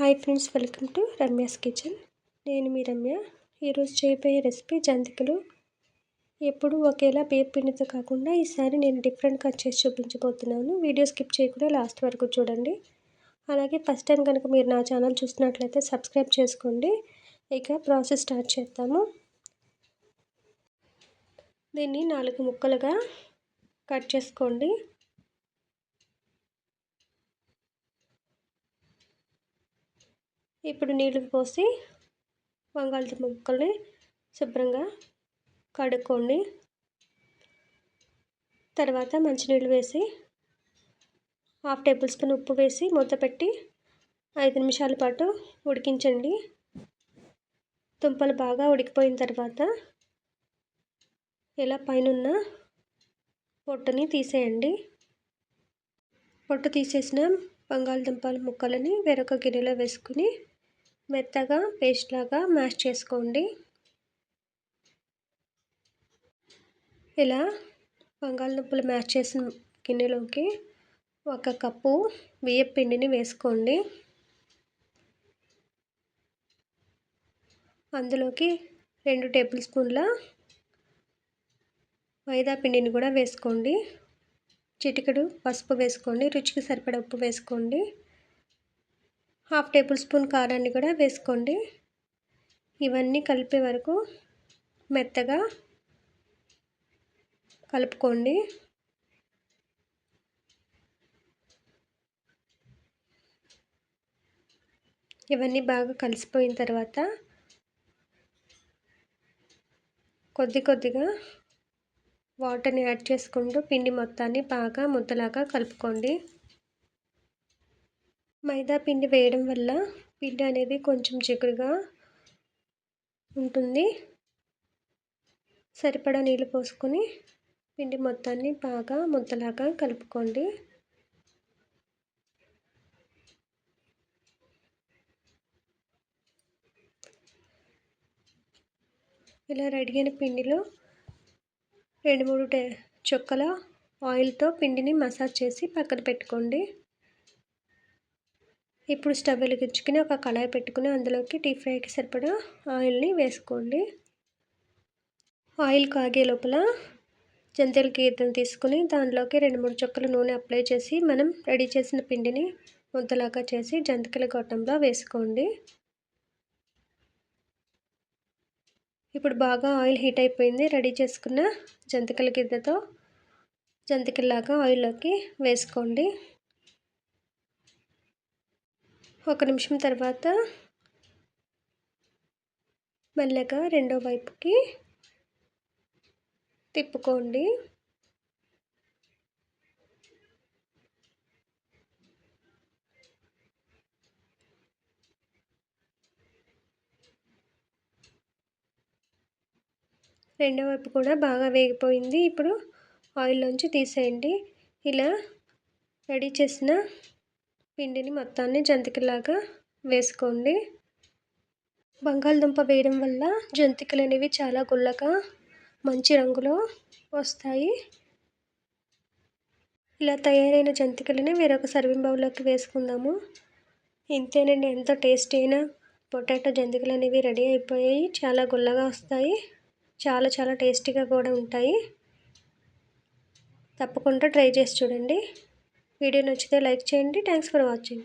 Hi friends welcome to Ramya's kitchen. నేను మీ రమ్య. ఈరోజు చేయబోయే రెసిపీ జంతికలు. ఎప్పుడు ఒకేలా పేపు పిండితో కాకుండా ఈసారి నేను డిఫరెంట్గా చేసి చూపించబోతున్నాను. వీడియో స్కిప్ చేయకుండా లాస్ట్ వరకు చూడండి. అలాగే ఫస్ట్ టైం కనుక మీరు నా ఛానల్ చూసినట్లయితే సబ్స్క్రైబ్ చేసుకోండి. ఇక ప్రాసెస్ స్టార్ట్ చేద్దాము. దీన్ని నాలుగు ముక్కలుగా కట్ చేసుకోండి. ఇప్పుడు నీళ్ళు పోసి బంగాళదుంప ముక్కల్ని శుభ్రంగా కడుక్కోండి తర్వాత మంచినీళ్ళు వేసి హాఫ్ టేబుల్ స్పూన్ ఉప్పు వేసి మూత పెట్టి ఐదు నిమిషాల పాటు ఉడికించండి. దుంపలు బాగా ఉడికిపోయిన తర్వాత ఇలా పైన పొట్టుని తీసేయండి. పొట్టు తీసేసిన బంగాళదుంపల ముక్కలని వేరొక గిన్నెలో వేసుకుని మెత్తగా పేస్ట్ లాగా మ్యాష్ చేసుకోండి. ఇలా బంగాళదుంపలు మ్యాష్ చేసిన గిన్నెలోకి ఒక కప్పు బియ్యం పిండిని వేసుకోండి. అందులోకి రెండు టేబుల్ స్పూన్ల మైదా పిండిని కూడా వేసుకోండి. చిటికెడు పసుపు వేసుకోండి. రుచికి సరిపడ ఉప్పు వేసుకోండి. హాఫ్ టేబుల్ స్పూన్ కారాన్ని కూడా వేసుకోండి. ఇవన్నీ కలిపే వరకు మెత్తగా కలుపుకోండి. ఇవన్నీ బాగా కలిసిపోయిన తర్వాత కొద్ది కొద్దిగా వాటర్ని యాడ్ చేసుకుంటూ పిండి మొత్తాన్ని బాగా ముద్దలాగా కలుపుకోండి. మైదా పిండి వేయడం వల్ల పిండి అనేది కొంచెం చిగురుగా ఉంటుంది. సరిపడా నీళ్ళు పోసుకొని పిండి మొత్తాన్ని బాగా ముద్దలాగా కలుపుకోండి. ఇలా రెడీ అయిన పిండిలో రెండు మూడు చుక్కల ఆయిల్తో పిండిని మసాజ్ చేసి పక్కన పెట్టుకోండి. ఇప్పుడు స్టవ్ వెలిగించుకుని ఒక కళాయి పెట్టుకుని అందులోకి డీప్ ఫ్రైకి సరిపడా ఆయిల్ని వేసుకోండి. ఆయిల్ కాగే లోపల జంతికల గీతను తీసుకుని దానిలోకి రెండు మూడు చుక్కల నూనె అప్లై చేసి మనం రెడీ చేసిన పిండిని ముద్దలాగా చేసి జంతికల గొట్టంలో వేసుకోండి. ఇప్పుడు బాగా ఆయిల్ హీట్ అయిపోయింది. రెడీ చేసుకున్న జంతికల గిద్దతో జంతికల్లాగా ఆయిల్లోకి వేసుకోండి. ఒక నిమిషం తర్వాత మెల్లగా రెండో వైపుకి తిప్పుకోండి. రెండో వైపు కూడా బాగా వేగిపోయింది. ఇప్పుడు ఆయిల్లోంచి తీసేయండి. ఇలా రెడీ చేసిన పిండిని మొత్తాన్ని జంతికలాగా వేసుకోండి. బంగాళదుంప వేయడం వల్ల జంతికలు అనేవి చాలా గుల్లగా మంచి రంగులో వస్తాయి. ఇలా తయారైన జంతికలని వేరొక సర్వింగ్ బౌల్లోకి వేసుకుందాము. ఇంతేనండి ఎంతో టేస్టీ అయిన పొటాటో జంతికలు అనేవి రెడీ అయిపోయాయి. చాలా గుల్లగా వస్తాయి. చాలా చాలా టేస్టీగా కూడా ఉంటాయి. తప్పకుండా ట్రై చేసి చూడండి. వీడియో నచ్చితే లైక్ చేయండి. Thanks for watching